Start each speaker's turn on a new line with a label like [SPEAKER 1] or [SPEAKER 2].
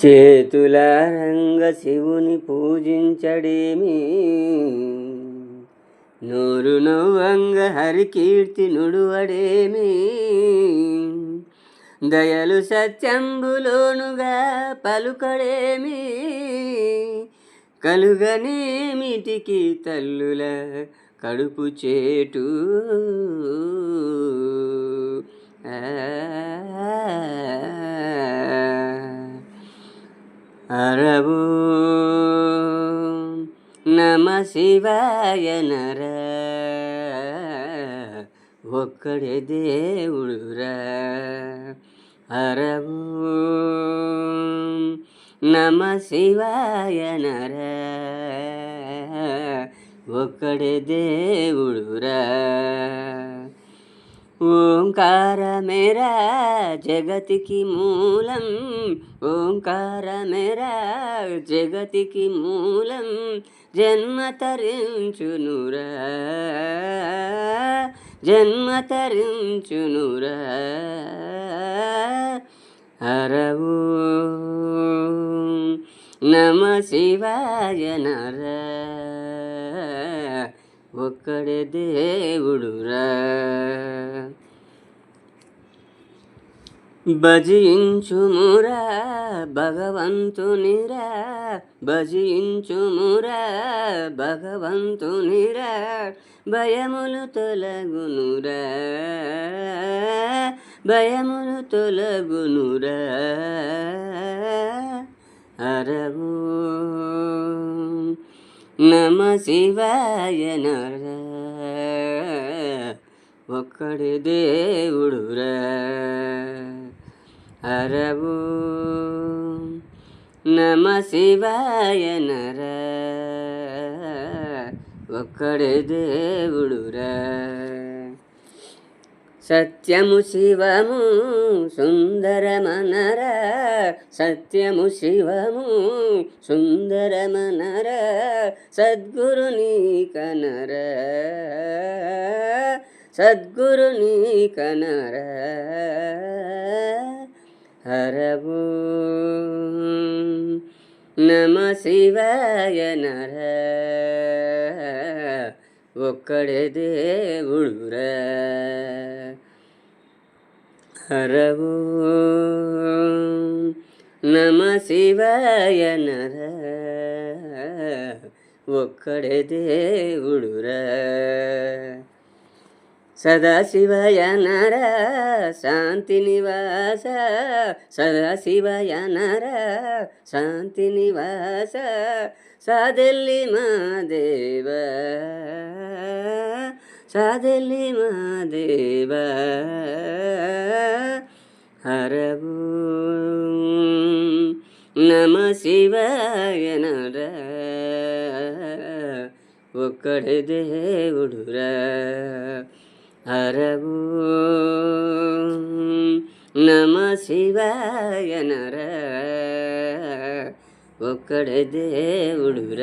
[SPEAKER 1] చేతుల రంగ శివుని పూజించడేమి నోరు నవ్వంగ హరికీర్తి నుడువడేమి దయలు సత్యంబులోనుగా పలుకడేమి కలుగనేమిటికి తల్లుల కడుపు చేటు. అరవు నమ శివాయ నర. ఒక్కడే దేవుడురా. హరవు నమ శివాయ నర. ఒక్కడే దేవుడురా. ఓంకారమేరా జగతికి మూలం ఓంకారమేరా జగతికి మూలం జన్మ తరించునురా జన్మ తరించునురా. అరవు నమ శివాయ నరా. ఒక్కడే దేవుడురా. భజించుమురా భగవంతునిరా. భజించుమురా భగవంతునిరా. భయములు తొలగునురా. భయములు తొలగునురా. నమ శివాయ ఒక్కడి దేవుడు అరవు. నమ శివాయ ఒక్కడి దేవుడు రా. సత్యము శివము సుందరమనర సత్యము శివము సుందరమనర సద్గురుని కనర సద్గురుని కనర హరవు. నమ శివాయ నర. ಒಕ್ಕಡೆ ಉಳುರ ಹರವು ನಮ ಶಿವಯನರ ಒಕ್ಕಡೆದೇ ಉಳುರ ಸದಾಶಿವಯನರ ಶಾಂತಿ ನಿವಾಸ. ಸದಾಶಿವಯನರ ಶಾಂತಿ ನಿವಾಸ. ಸಾದಲ್ಲಿ ಮಾದೇವ ಸಾಧಲಿ ಮಹಾದೇವ ಹರವು ನಮ ಶಿವಾಯ ಒಕ್ಕಡೆ ದೇವುಡುರ ಹರವು ನಮ ಶಿವಾಯನರ ಒಕ್ಕಡೆ ದೇವುಡುರ